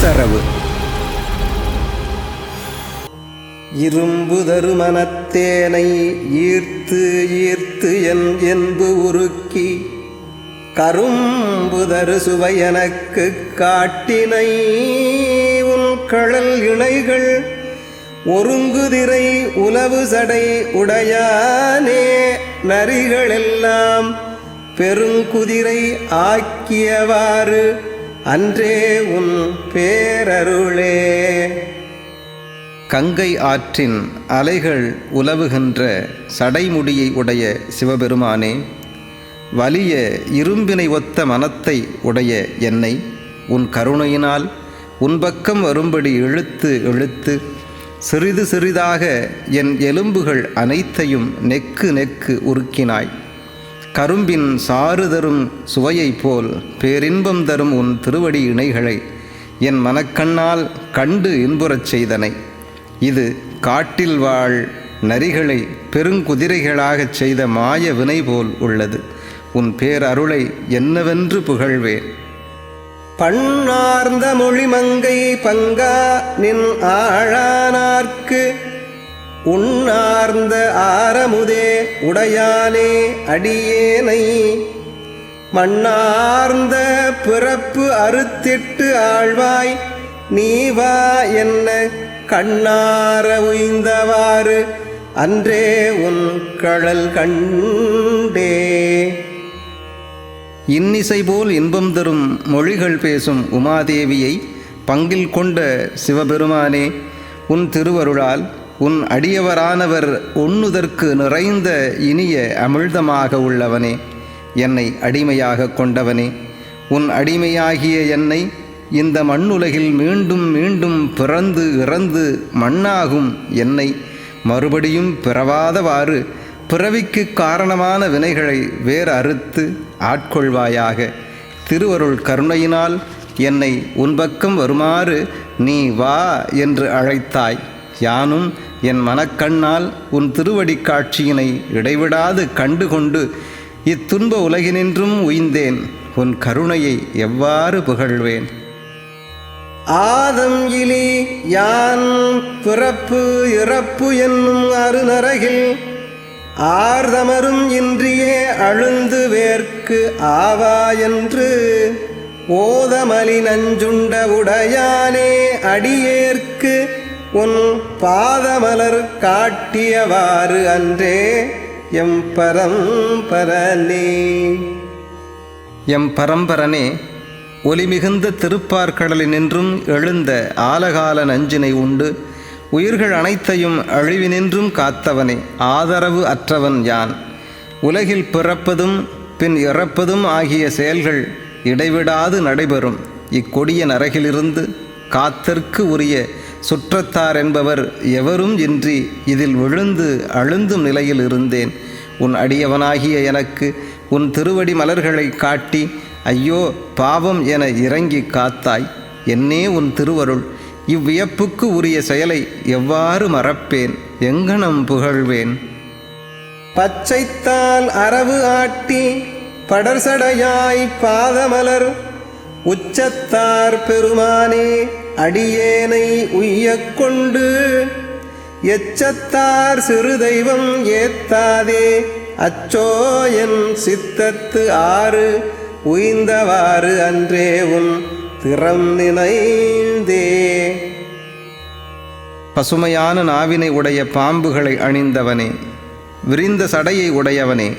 சரவு. இரும்பு தருமனத்தேனை ஈர்த்து ஈர்த்து என் என்பு உருக்கி கரும்பு தரு சுவை எனக்கு காட்டினை. உன் கழல் இணைகள் ஒருங்குதிரை உலவு சடை உடையானே. நரிகளெல்லாம் பெருங்குதிரை ஆக்கியவாறு அன்றே உன் பேரருளே. கங்கை ஆற்றின் அலைகள் உலவுகின்ற சடைமுடியை உடைய சிவபெருமானே வலிய இரும்பினை ஒத்த மனத்தை உடைய என்னை உன் கருணையினால் உன் பக்கம் வரும்படி இழுத்து இழுத்து சிறிது சிறிதாக என் எலும்புகள் அனைத்தையும் நெக்கு நெக்கு உருக்கினாய். கரும்பின் சாறு தரும் சுவையைப் போல் பேரின்பம் தரும் உன் திருவடி இணைகளை என் மனக்கண்ணால் கண்டு இன்புறச் செய்தனை. இது காட்டில் வாழ் நரிகளை பெருங்குதிரைகளாகச் செய்த மாய வினை போல் உள்ளது. உன் பேரருளை என்னவென்று புகழ்வேன். பண்ணார்ந்த மொழிமங்கை பங்கா நின் ஆழானார்க்கு உண்ணார்ந்த ஆரமுதே உடையானே அடியேனை. மண்ணார்ந்த பிறப்பு அறுத்திட்டு ஆழ்வாய் நீ வா என்ன கண்ணார உய்ந்தவாறு அன்றே உன் கழல் கண்டே. இன்னிசை போல் இன்பம் தரும் மொழிகள் பேசும் உமாதேவியை பங்கில் கொண்ட சிவபெருமானே உன் திருவருளால் உன் அடியவரானவர் உண்ணுதற்கு நிறைந்த இனிய அமிழ்தமாக உள்ளவனே என்னை அடிமையாக கொண்டவனே. உன் அடிமையாகிய என்னை இந்த மண்ணுலகில் மீண்டும் மீண்டும் பிறந்து இறந்து மண்ணாகும் என்னை மறுபடியும் பிறவாதவாறு பிறவிக்கு காரணமான வினைகளை வேறு அறுத்து ஆட்கொள்வாயாக. திருவருள் கருணையினால் என்னை உன் பக்கம் வருமாறு நீ வா என்று அழைத்தாய். யானும் என் மனக்கண்ணால் உன் திருவடிக் காட்சியினை இடைவிடாது கண்டுகொண்டு இத்துன்ப உலகினின்றும் உய்ந்தேன். உன் கருணையை எவ்வாறு புகழ்வேன்? ஆதம் இலி யான் பிறப்பு இறப்பு என்னும் அருநரகில் ஆர்தமரும் இன்றியே அழுந்து வேர்க்கு ஆவா என்று ஓதமலி நஞ்சுண்ட உடையானே அடியேற்கு உன் பாதமலர் காட்டியவாறு அன்றே எம் பரம்பரனே. எம் பரம்பரனே ஒலிமிகுந்த திருப்பார்கடலினின்றும் எழுந்த ஆலகால நஞ்சினை உண்டு உயிர்கள் அனைத்தையும் அழிவினின்றும் காத்தவனே ஆதரவு அற்றவன் யான். உலகில் பிறப்பதும் பின் இறப்பதும் ஆகிய செயல்கள் இடைவிடாது நடைபெறும். இக்கொடிய நரகிலிருந்து காத்திற்கு உரிய சுற்றத்தார் என்பவர் எவரும் இன்றி இதில் விழுந்து அழுந்தும் நிலையில் இருந்தேன். உன் அடியவனாகிய எனக்கு உன் திருவடி மலர்களை காட்டி ஐயோ பாவம் என இறங்கி காத்தாய். என்னே உன் திருவருள். இவ்வியப்புக்கு உரிய செயலை எவ்வாறு மறப்பேன்? எங்கனம் புகழ்வேன்? பச்சைத்தால் அரவு ஆட்டி படர்சடையாய் பாதமலர் உச்சத்தார் பெருமானே அடியேனை உய்யக் கொண்டு எச்சத்தார் சிறு தெய்வம் ஏத்தாதே அச்சோ என் சித்தத்து ஆறு உய்ந்தவாறு அன்றே உன் திறம் நினைந்தே. பசுமையான நாவினை உடைய பாம்புகளை அணிந்தவனே விரிந்த சடையை உடையவனே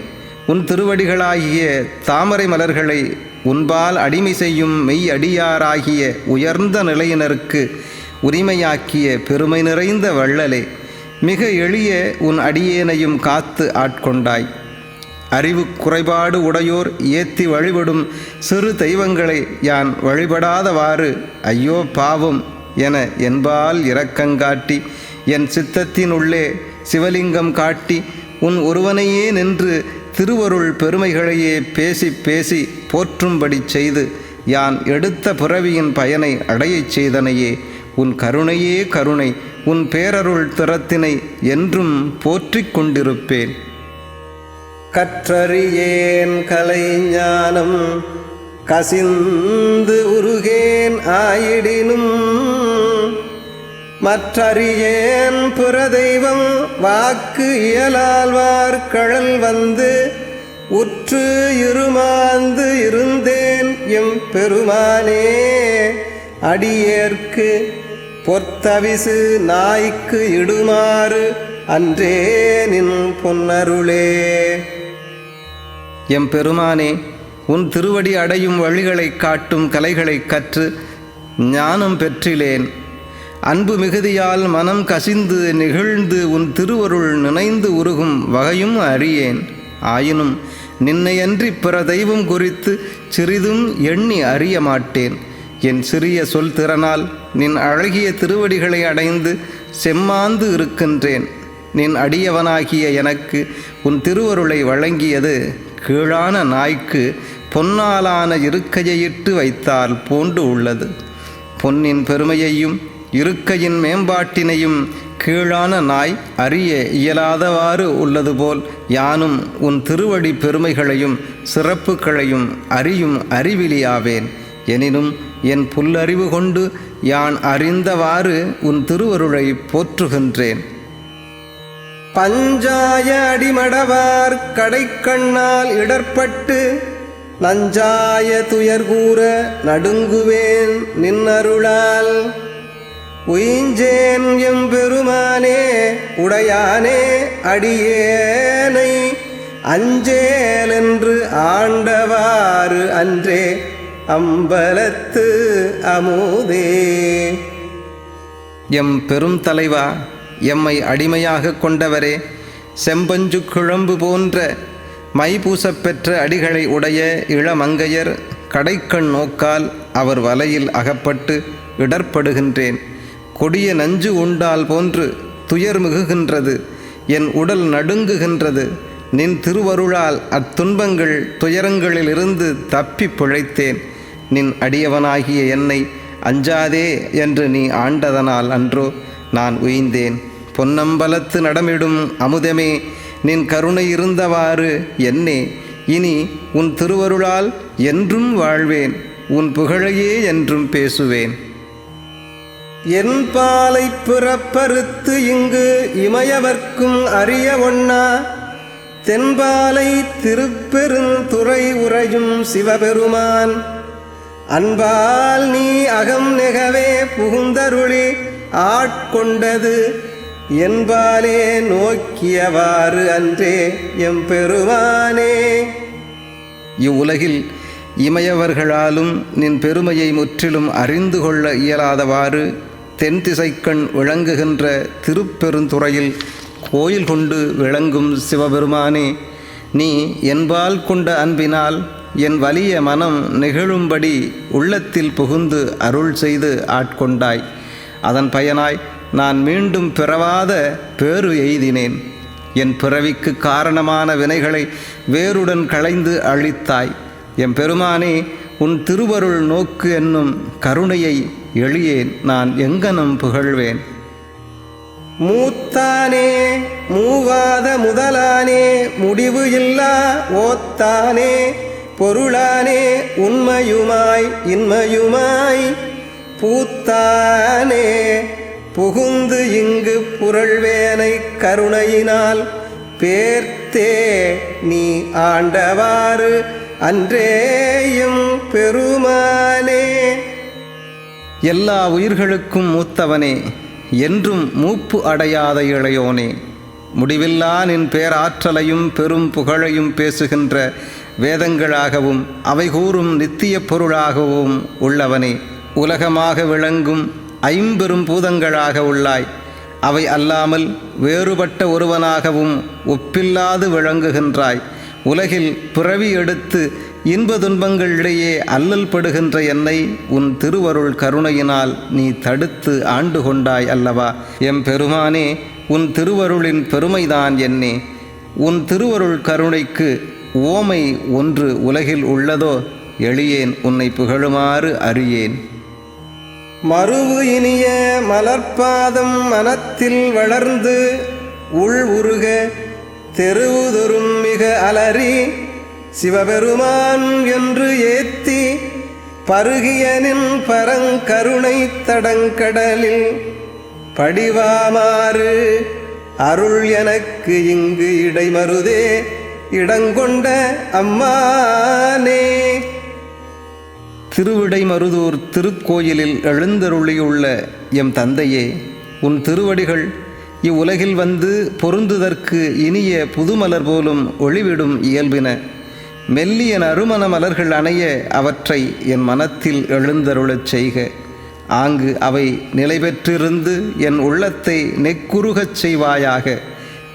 உன் திருவடிகளாகிய தாமரை மலர்களை உன்பால் அடிமை செய்யும் மெய் அடியாராகிய உயர்ந்த நிலையினருக்கு உரிமையாக்கிய பெருமை நிறைந்த வள்ளலே மிக எளிய உன் அடியேனையும் காத்து ஆட்கொண்டாய். அறிவு குறைபாடு உடையோர் ஏத்தி வழிபடும் சிறு தெய்வங்களை யான் வழிபடாதவாறு ஐயோ பாவம் என என்பால் இரக்கங்காட்டி என் சித்தத்தினுள்ளே சிவலிங்கம் காட்டி உன் ஒருவனையே நின்று திருவருள் பெருமைகளையே பேசி பேசி போற்றும்படி செய்து யான் எடுத்த பிறவியின் பயனை அடையச் செய்தனையே உன் கருணையே கருணை உன் பேரருள் திறத்தினை என்றும் போற்றிக் கொண்டிருப்பேன். கற்றறியேன் கலைஞானம் கசிந்து உருகேன் ஆயிடினும் மற்றறியேன் புறதெய்வம் வாக்கு இயலாழ்வார் கழல் வந்து உற்று இருமாந்து இருந்தேன் எம் பெருமானே. அடியேற்கு பொத்தவிசு நாய்க்கு இடுமாறு அன்றே நின் பொன்னருளே. எம் பெருமானே உன் திருவடி அடையும் வழிகளைக் காட்டும் கலைகளைக் கற்று ஞானம் பெற்றிலேன். அன்பு மிகுதியால் மனம் கசிந்து நெகிழ்ந்து உன் திருவருள் நினைந்து உருகும் வகையும் அறியேன். ஆயினும் நின்னையன்றி பிற தெய்வம் குறித்து சிறிதும் எண்ணி அறிய மாட்டேன். என் சிறிய சொல் திறனால் நின் அழகிய திருவடிகளை அடைந்து செம்மாந்து இருக்கின்றேன். நின் அடியவனாகிய எனக்கு உன் திருவருளை வழங்கியது கீழான நாய்க்கு பொன்னாலான இருக்கையிட்டு வைத்தால் போன்று உள்ளது. பொன்னின் பெருமையையும் இருக்கையின் மேம்பாட்டினையும் கீழான நாய் அறிய இயலாதவாறு உள்ளது போல் யானும் உன் திருவடி பெருமைகளையும் சிறப்புகளையும் அறியும் அறிவிலியாவேன். எனினும் என் புல்லறிவு கொண்டு யான் அறிந்தவாறு உன் திருவருளை போற்றுகின்றேன். பஞ்சாய அடிமடவார் கடைக்கண்ணால் இடர்பட்டு நஞ்சாய துயர்கூற நடுங்குவேன் நின்னருளால். உயிஞ்சேன் எம் பெருமானே உடையானே அடியேனை. அஞ்சேல் என்று ஆண்டவாறு அன்றே அம்பலத்து அமுதே. எம் பெரும் தலைவா எம்மை அடிமையாக கொண்டவரே செம்பஞ்சு குழம்பு போன்ற மைபூசப்பெற்ற அடிகளை உடைய இளமங்கையர் கடைக்கண் நோக்கால் அவர் வலையில் அகப்பட்டு இடர்படுகின்றேன் கொடிய நஞ்சு உண்டால் போன்று துயர் மிகுகின்றது. என் உடல் நடுங்குகின்றது. நின் திருவருளால் அத்துன்பங்கள் துயரங்களிலிருந்து தப்பி பிழைத்தேன். நின் அடியவனாகிய என்னை அஞ்சாதே என்று நீ ஆண்டதனால் அன்றோ நான் உயிந்தேன். பொன்னம்பலத்து நடமிடும் அமுதமே நின் கருணை இருந்தவாறு என்னே. இனி உன் திருவருளால் என்றும் வாழ்வேன். உன் புகழையே என்றும் பேசுவேன். என் பாலை பிறப்பறுத்து இங்கு இமயவர்க்கும் அறிய ஒண்ணா? தென்பாலை திருப்பெருந்துறை உறையும் சிவபெருமான். அன்பால் நீ அகம் நெகவே புகுந்தருளி ஆட்கொண்டது. என்பாலே நோக்கியவாறு அன்றே எம் பெருமானே. இவ்வுலகில் இமயவர்களாலும் நின் பெருமையை முற்றிலும் அறிந்து கொள்ள இயலாதவாறு தென் திசைக்கண் விளங்குகின்ற திருப்பெருந்துறையில் கோயில் கொண்டு விளங்கும் சிவபெருமானே நீ என்பால் கொண்ட அன்பினால் என் வலிய மனம் நெகிழும்படி உள்ளத்தில் புகுந்து அருள் செய்து ஆட்கொண்டாய். அதன் பயனாய் நான் மீண்டும் பிறவாத பேறு எய்தினேன். என் பிறவிக்கு காரணமான வினைகளை வேருடன் களைந்து அழித்தாய். எம் பெருமானே உன் திருவருள் நோக்கு என்னும் கருணையை எளியேன் நான் எங்கனம் புகழ்வேன். மூத்தானே மூவாத முதலானே முடிவு இல்லா ஓத்தானே பொருளானே உண்மையுமாய் இன்மையுமாய் பூத்தானே புகுந்து இங்கு புரள்வேனை கருணையினால் பேர்த்தே நீ ஆண்டவாறு அன்றேயும் பெருமானே. எல்லா உயிர்களுக்கும் மூத்தவனே என்றும் மூப்பு அடையாத இளையோனே. முடிவில்லா நின் பேராற்றலையும் பெரும் புகழையும் பேசுகின்ற வேதங்களாகவும் அவை கூறும் நித்திய பொருளாகவும் உள்ளவனே. உலகமாக விளங்கும் ஐம்பெரும் பூதங்களாக உள்ளாய். அவை அல்லாமல் வேறுபட்ட ஒருவனாகவும் ஒப்பில்லாது விளங்குகின்றாய். உலகில் பிறவி எடுத்து இன்ப துன்பங்களிடையே அல்லல் படுகின்ற என்னை உன் திருவருள் கருணையினால் நீ தடுத்து ஆண்டு கொண்டாய் அல்லவா? எம் பெருமானே உன் திருவருளின் பெருமைதான் என்னே. உன் திருவருள் கருணைக்கு ஓமை ஒன்று உலகில் உள்ளதோ? எளியேன் உன்னை புகழுமாறு அறியேன். மறுவு இனிய மலர்பாதம் மனத்தில் வளர்ந்து உள் உருக தெருவுதொரும் மிக அலறி சிவபெருமான் என்று ஏத்தி பருகியனின் பரங்கருணை தடங்கடலில் படிவாமாறு அருள் எனக்கு இங்கு இடைமருதே இடங்கொண்ட அம்மானே. திருவிடைமருதூர் திருக்கோயிலில் எழுந்தருளியுள்ள எம் தந்தையே உன் திருவடிகள் இவ்வுலகில் வந்து பொருந்துதற்கு இனிய புதுமலர் போலும் ஒளிவிடும் இயல்பின. மெல்லிய நறுமண மலர்கள் அணைய அவற்றை என் மனத்தில் எழுந்தருளச் செய்க. ஆங்கு அவை நிலை பெற்றிருந்து என் உள்ளத்தை நெக்குறுகச் செய்வாயாக.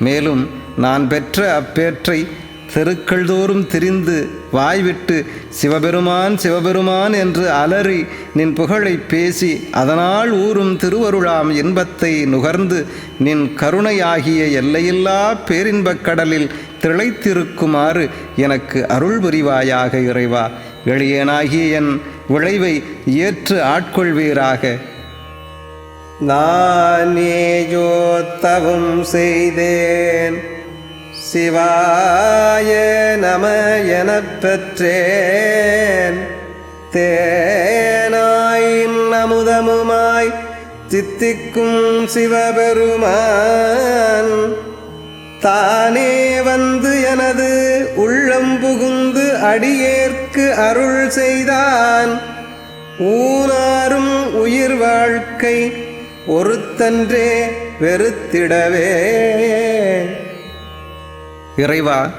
மேலும் நான் பெற்ற அப்பேற்றை தெருக்கள் தோறும் திரிந்து வாய்விட்டு சிவபெருமான் சிவபெருமான் என்று அலறி நின் புகழை பேசி அதனால் ஊறும் திருவருளாம் இன்பத்தை நுகர்ந்து நின் கருணையாகிய எல்லையில்லா பேரின்பக் கடலில் திளைத்திருக்குமாறு எனக்கு அருள் புரிவாயாக இறைவா. எளியனாகிய என் விளைவை ஏற்று ஆட்கொள்வீராக. நானே தவம் செய்தேன். சிவாய நம எனப் பெற்றேன். தேனாயின் அமுதமுமாய் சித்திக்கும் சிவபெருமான். தானே வந்து எனது உள்ளம் புகுந்து அடியேற்கு அருள் செய்தான். ஊனாரும் உயிர் வாழ்க்கை ஒருத்தன்றே வெறுத்திடவே. இறைவா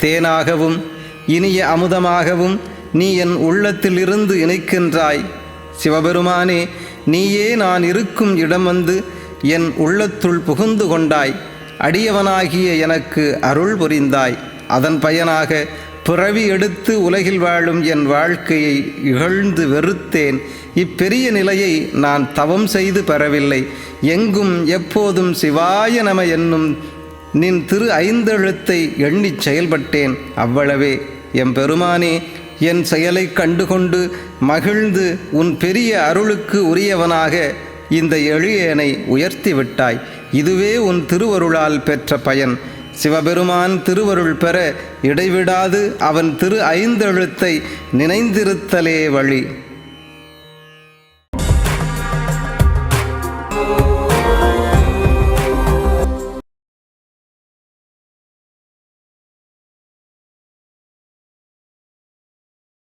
தேனாகவும் இனிய அமுதமாகவும் நீ என் உள்ளத்தில் இருந்து இணைக்கின்றாய். சிவபெருமானே நீயே நான் இருக்கும் இடம் வந்து என் உள்ளத்துள் புகுந்து கொண்டாய். அடியவனாகிய எனக்கு அருள் புரிந்தாய். அதன் பயனாக பிறவி எடுத்து உலகில் வாழும் என் வாழ்க்கையை இகழ்ந்து வெறுத்தேன். இப்பெரிய நிலையை நான் தவம் செய்து பெறவில்லை. எங்கும் எப்போதும் சிவாய நம என்னும் நின் திரு ஐந்தெழுத்தை எண்ணிச் செயல்பட்டேன். அவ்வளவே. எம் பெருமானே என் செயலைக் கண்டுகொண்டு மகிழ்ந்து உன் பெரிய அருளுக்கு உரியவனாக இந்த எளியனை உயர்த்தி விட்டாய். இதுவே உன் திருவருளால் பெற்ற பயன். சிவபெருமான் திருவருள் பெற இடைவிடாது அவன் திரு ஐந்தெழுத்தை நினைந்திருத்தலே வழி.